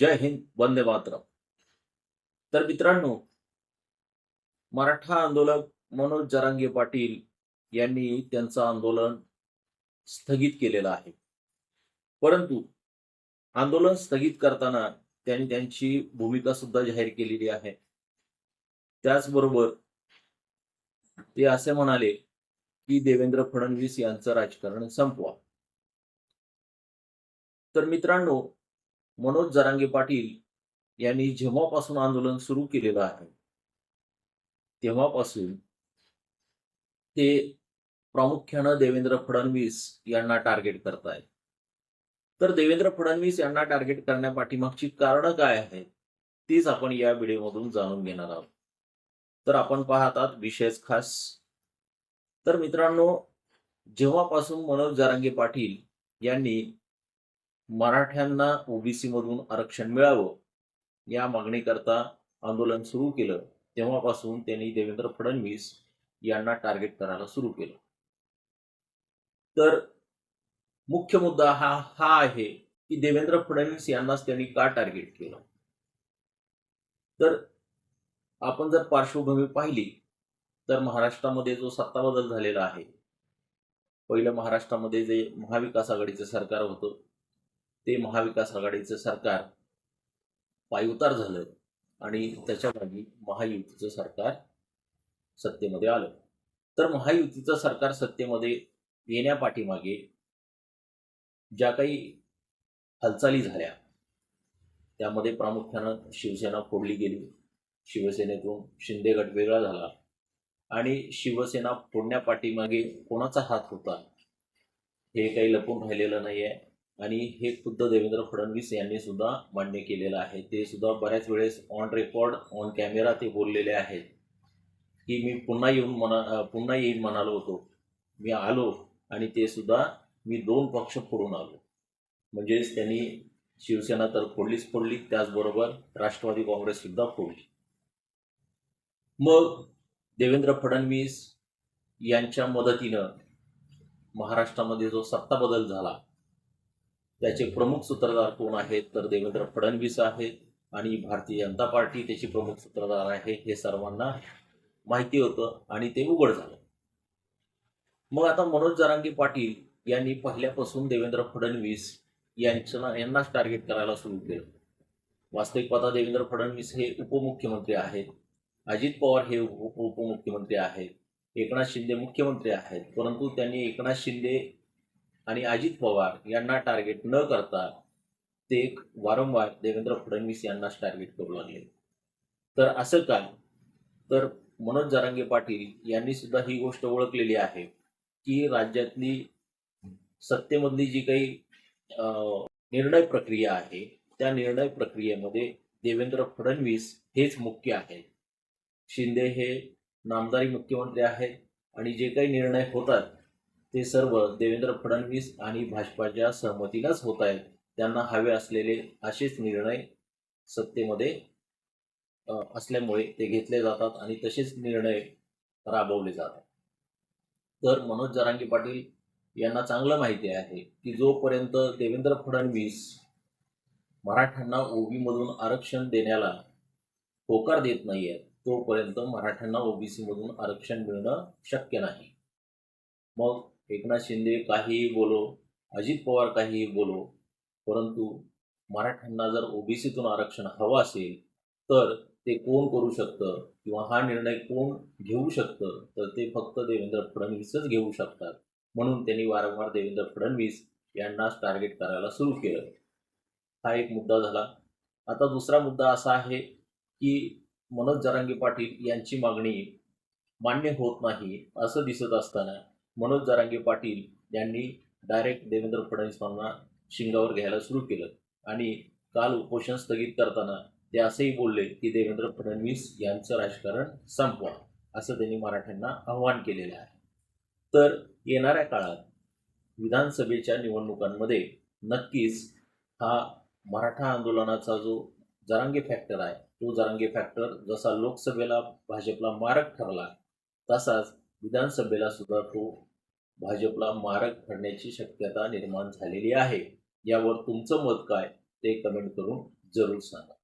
जय हिंद वंदे मातरम. तर मित्रांनो मराठा आंदोलक मनोज जरांगे पाटील यांनी त्यांचं आंदोलन स्थगित केलेलं आहे. परंतु आंदोलन स्थगित करताना त्यांनी त्यांची भूमिका सुद्धा जाहीर केलेली आहे. त्याचबरोबर ते असे म्हणाले की देवेंद्र फडणवीस यांचं राजकारण संपवा. तर मित्रांनो मनोज जरांगे पाटील यांनी जेव्हापासून आंदोलन सुरू केलेलं आहे तेव्हापासून ते प्रामुख्यानं देवेंद्र फडणवीस यांना टार्गेट करतायत. तर देवेंद्र फडणवीस यांना टार्गेट करण्यापाठीमागची कारणं काय आहेत तीच आपण या व्हिडिओमधून जाणून घेणार आहोत. तर आपण पाहतात विशेष खास. तर मित्रांनो जेव्हापासून मनोज जारांगे पाटील यांनी मराठ्यांना ओबीसी मधून आरक्षण मिळावं या मागणीकरता आंदोलन सुरू केलं. तेव्हापासून त्यांनी देवेंद्र फडणवीस यांना टार्गेट करायला सुरू केलं. तर मुख्य मुद्दा हा हा आहे की देवेंद्र फडणवीस यांनाच त्यांनी का टार्गेट केलं? तर आपण जर पार्श्वभूमी पाहिली तर महाराष्ट्रामध्ये जो सत्ता बदल झालेला आहे पहिलं महाराष्ट्रामध्ये जे महाविकास आघाडीचं सरकार होतं ते महाविकास आघाडीचं सरकार पायउतार झालं आणि त्याच्या जागी महायुतीचं सरकार सत्तेमध्ये आलं. तर महायुतीचं सरकार सत्तेमध्ये येण्यापाठीमागे ज्या काही हालचाली झाल्या त्यामध्ये प्रामुख्यानं शिवसेना फोडली गेली. शिवसेनेतून शिंदे गट वेगळा झाला आणि शिवसेना फोडण्यापाठीमागे कोणाचा हात होता हे काही लपून राहिलेलं नाही आहे आणि हे खुद्द देवेंद्र फडणवीस यांनी सुद्धा मान्य केलेलं आहे. ते सुद्धा बऱ्याच वेळेस ऑन रेकॉर्ड ऑन कॅमेरा ते बोललेले आहेत. की मी पुन्हा येऊन म्हणा पुन्हा येईन म्हणालो होतो. मी आलो आणि ते सुद्धा मी दोन पक्ष फोडून आलो. म्हणजेच त्यांनी शिवसेना तर फोडलीच फोडली त्याचबरोबर राष्ट्रवादी काँग्रेस सुद्धा फोडली. मग देवेंद्र फडणवीस यांच्या मदतीनं महाराष्ट्रामध्ये जो सत्ता बदल झाला त्याचे प्रमुख सूत्रधार कोण आहेत? तर देवेंद्र फडणवीस आहेत आणि भारतीय जनता पार्टी त्याची प्रमुख सूत्रधार आहे हे सर्वांना माहिती होतं आणि ते उघड झालं. मग आता मनोज जरांगे पाटील यांनी पहिल्यापासून देवेंद्र फडणवीस यांच्या यांनाच टार्गेट करायला सुरू केलं. वास्तविक पदा देवेंद्र फडणवीस हे उपमुख्यमंत्री आहेत. अजित पवार हे उप उपमुख्यमंत्री आहेत. एकनाथ शिंदे मुख्यमंत्री आहेत. परंतु त्यांनी एकनाथ शिंदे आणि अजित पवार यांना टार्गेट न करता ते वारंवार देवेंद्र फडणवीस यांनाच टार्गेट करू लागले. तर असं काय तर मनोज जरांगे पाटील यांनी सुद्धा ही गोष्ट ओळखलेली आहे की राज्यातली सत्तेमधली जी काही अं, निर्णय प्रक्रिया आहे त्या निर्णय प्रक्रियेमध्ये देवेंद्र फडणवीस हेच मुख्य आहे. शिंदे हे नामदारी मुख्यमंत्री आहेत आणि जे काही निर्णय होतात ते सर्व देवेंद्र फडणवीस आणि भाजपाच्या सहमतीलाच होत आहेत. त्यांना हवे असलेले असेच निर्णय सत्तेमध्ये असल्यामुळे ते घेतले जातात आणि तसेच निर्णय राबवले जातात. तर मनोज जरांगी पाटील यांना चांगलं माहिती आहे की जोपर्यंत देवेंद्र फडणवीस मराठ्यांना ओबी मधून आरक्षण देण्याला होकार देत नाहीये तोपर्यंत मराठ्यांना ओबीसी मधून आरक्षण मिळणं शक्य नाही. मग एकनाथ शिंदे काहीही बोलो अजित पवार काहीही बोलो परंतु मराठ्यांना जर ओबीसीतून आरक्षण हवं असेल तर ते कोण करू शकतं? किंवा हा निर्णय कोण घेऊ शकतं? तर ते फक्त देवेंद्र फडणवीसच घेऊ शकतात. म्हणून त्यांनी वारंवार देवेंद्र फडणवीस यांनाच टार्गेट करायला सुरू केलं. हा एक मुद्दा झाला. आता दुसरा मुद्दा असा आहे की मनोज जरांगे पाटील यांची मागणी मान्य होत नाही असं दिसत असताना मनोज जारांगे पाटील यांनी डायरेक्ट देवेंद्र फडणवीसांना शिंगावर घ्यायला सुरू केलं. आणि काल उपोषण स्थगित करताना ते असंही बोलले की देवेंद्र फडणवीस यांचं राजकारण संपवा असं त्यांनी मराठ्यांना आव्हान केलेलं आहे. तर येणाऱ्या काळात विधानसभेच्या निवडणुकांमध्ये नक्कीच हा मराठा आंदोलनाचा जो जरांगे फॅक्टर आहे तो जरांगे फॅक्टर जसा लोकसभेला भाजपला मारक ठरला तसाच विधानसभेला सुद्धा तो भाजपला मारक ठरण्याची शक्यता निर्माण झालेली आहे. यावर तुमचं मत काय? ते कमेंट करून जरूर सांगा.